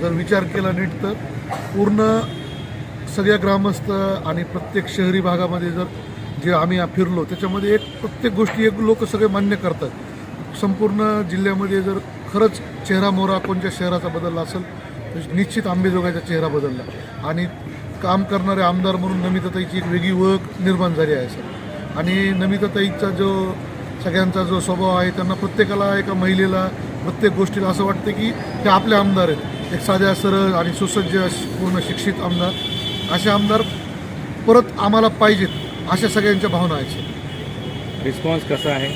जर विचार केला नीट तर पूर्ण सगळ्या ग्रामस्थ आणि प्रत्येक शहरी भागामध्ये जर जे आम्ही फिरलो त्याच्यामध्ये एक प्रत्येक गोष्टी एक लोक सगळे मान्य करतात. संपूर्ण जिल्ह्यामध्ये जर खरंच चेहरा मोहरा कोणत्या शहराचा बदलला असेल तर निश्चित आंबेजोगाईचा चेहरा बदलला. आणि काम करणारे आमदार म्हणून नमिताताईची एक वेगळी ओळख निर्माण झाली आहे सर. आणि नमिताताईचा जो सगळ्यांचा जो स्वभाव आहे त्यांना प्रत्येकाला एका महिलेला प्रत्येक गोष्टीला असं वाटतं की ते आपले आमदार आहेत. एक साध्या सरळ आणि सुसज्ज पूर्ण शिक्षित आमदार असे आमदार परत आम्हाला पाहिजेत अशा सगळ्यांच्या भावना आहेत सर. रिस्पॉन्स कसा आहे?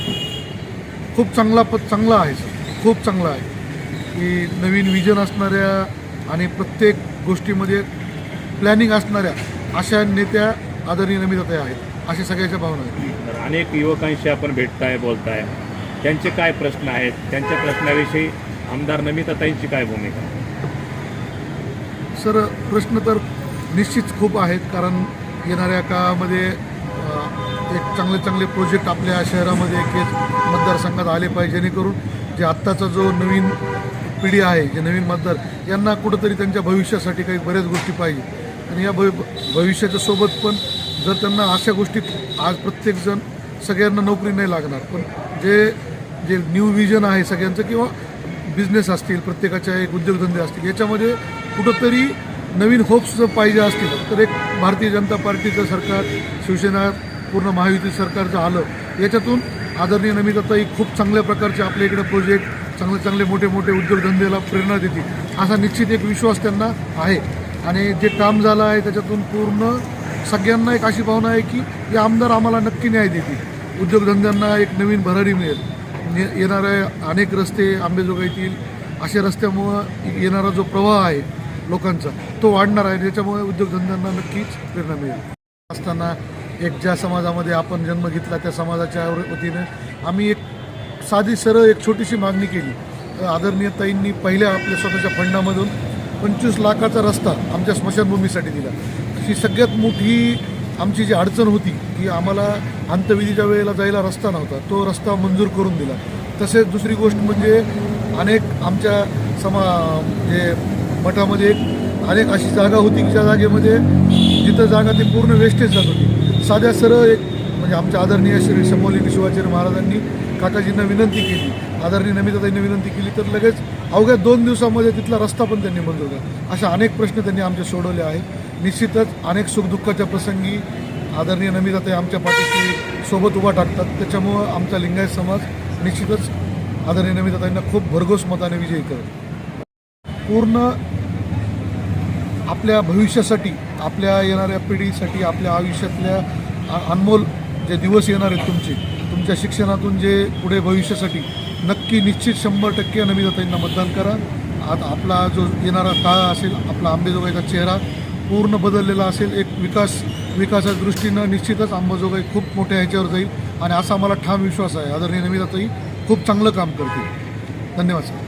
खूप चांगला प चांगला आहे सर. खूप चांगला आहे. की नवीन विजन असणाऱ्या आणि प्रत्येक गोष्टीमध्ये प्लॅनिंग असणाऱ्या अशा नेत्या आदरणीय नमिताताई आहेत अशा सगळ्यांच्या भावना आहेत. अनेक युवकांशी आपण भेटताय बोलताय. त्यांचे काय प्रश्न आहेत? त्यांच्या प्रश्नाविषयी आमदार नमिताताईंची काय भूमिका? सर प्रश्न तर निश्चित खूप आहेत कारण येणाऱ्या काळामध्ये एक चांगले चांगले प्रोजेक्ट आपल्या शहरामध्ये के मतदारसंघात आले पाहिजे जेणेकरून जे आत्ताचा जो नवीन पिढी आहे जे नवीन मतदार यांना कुठंतरी त्यांच्या भविष्यासाठी काही बऱ्याच गोष्टी पाहिजे. आणि या भवि भविष्याच्या सोबत पण जर त्यांना अशा गोष्टी आज प्रत्येकजण सगळ्यांना नोकरी नाही लागणार पण जे जे न्यू विजन आहे सगळ्यांचं किंवा बिझनेस असतील प्रत्येकाच्या एक उद्योगधंदे असतील याच्यामध्ये कुठंतरी नवीन होप्स जर पाहिजे असतील तर एक भारतीय जनता पार्टीचं सरकार शिवसेना पूर्ण महायुती सरकारचं आलं याच्यातून आदरणीय नमिताताई खूप चांगल्या प्रकारचे आपल्या इकडे प्रोजेक्ट चांगले चांगले मोठे मोठे उद्योगधंद्याला प्रेरणा देतील असा निश्चित एक विश्वास त्यांना आहे. आणि जे काम झालं आहे त्याच्यातून पूर्ण सगळ्यांना एक अशी भावना आहे की हे आमदार आम्हाला नक्की न्याय देतील. उद्योगधंद्यांना एक नवीन भरारी मिळेल. ने- येणारे अनेक रस्ते आंबेजोगाईतील अशा रस्त्यामुळं येणारा जो प्रवाह आहे लोकांचा. तो वाढणार आहे त्याच्यामुळे उद्योगधंद्यांना नक्कीच प्रेरणा मिळेल. असताना एक ज्या समाजामध्ये आपण जन्म घेतला त्या समाजाच्या वतीने आम्ही एक साधी सरळ एक छोटीशी मागणी केली. आदरणीय ताईंनी पहिल्या आपल्या स्वतःच्या फंडामधून पंचवीस लाखाचा रस्ता आमच्या स्मशानभूमीसाठी दिला. ही सगळ्यात मोठी आमची जी अडचण होती की आम्हाला अंत्यविधीच्या वेळेला जायला रस्ता नव्हता. तो रस्ता मंजूर करून दिला. तसेच दुसरी गोष्ट म्हणजे अनेक आमच्या समा जे मठामध्ये एक अनेक अशी जागा होती की ज्या जागेमध्ये जिथं जागा ती पूर्ण वेस्टेज जात होती. साध्या सरळ एक म्हणजे आमच्या आदरणीय श्री शंभोली शिवाचार्य महाराजांनी काकाजींना विनंती केली. आदरणीय नमिताताईंनी विनंती केली तर लगेच अवघ्या दोन दिवसामध्ये तिथला रस्ता पण त्यांनी बंद होता. अशा अनेक प्रश्न त्यांनी आमचे सोडवले आहेत. निश्चितच अनेक सुखदुःखाच्या प्रसंगी आदरणीय नमिताताई आमच्या पाठीशी सोबत उभा टाकतात. त्याच्यामुळं आमचा लिंगायत समाज निश्चितच आदरणीय नमिताताईंना खूप भरघोस मताने विजयी करत पूर्ण आपल्या भविष्यासाठी आपल्या येणाऱ्या पिढीसाठी आपल्या आयुष्यातल्या अनमोल जे दिवस येणार आहेत तुमचे तुमच्या शिक्षणातून जे पुढे भविष्यासाठी नक्की निश्चित शंभर टक्के नमिताताईंना मतदान करा. आता आपला जो येणारा काळ असेल आपला आंबेजोगाईचा चेहरा पूर्ण बदललेला असेल. एक विकास विकासाच्या दृष्टीनं निश्चितच आंबाजोगाई खूप मोठ्या ह्याच्यावर जाईल. आणि असा मला ठाम विश्वास आहे. आदरणीय नमिताताई खूप चांगलं काम करतील. धन्यवाद सर.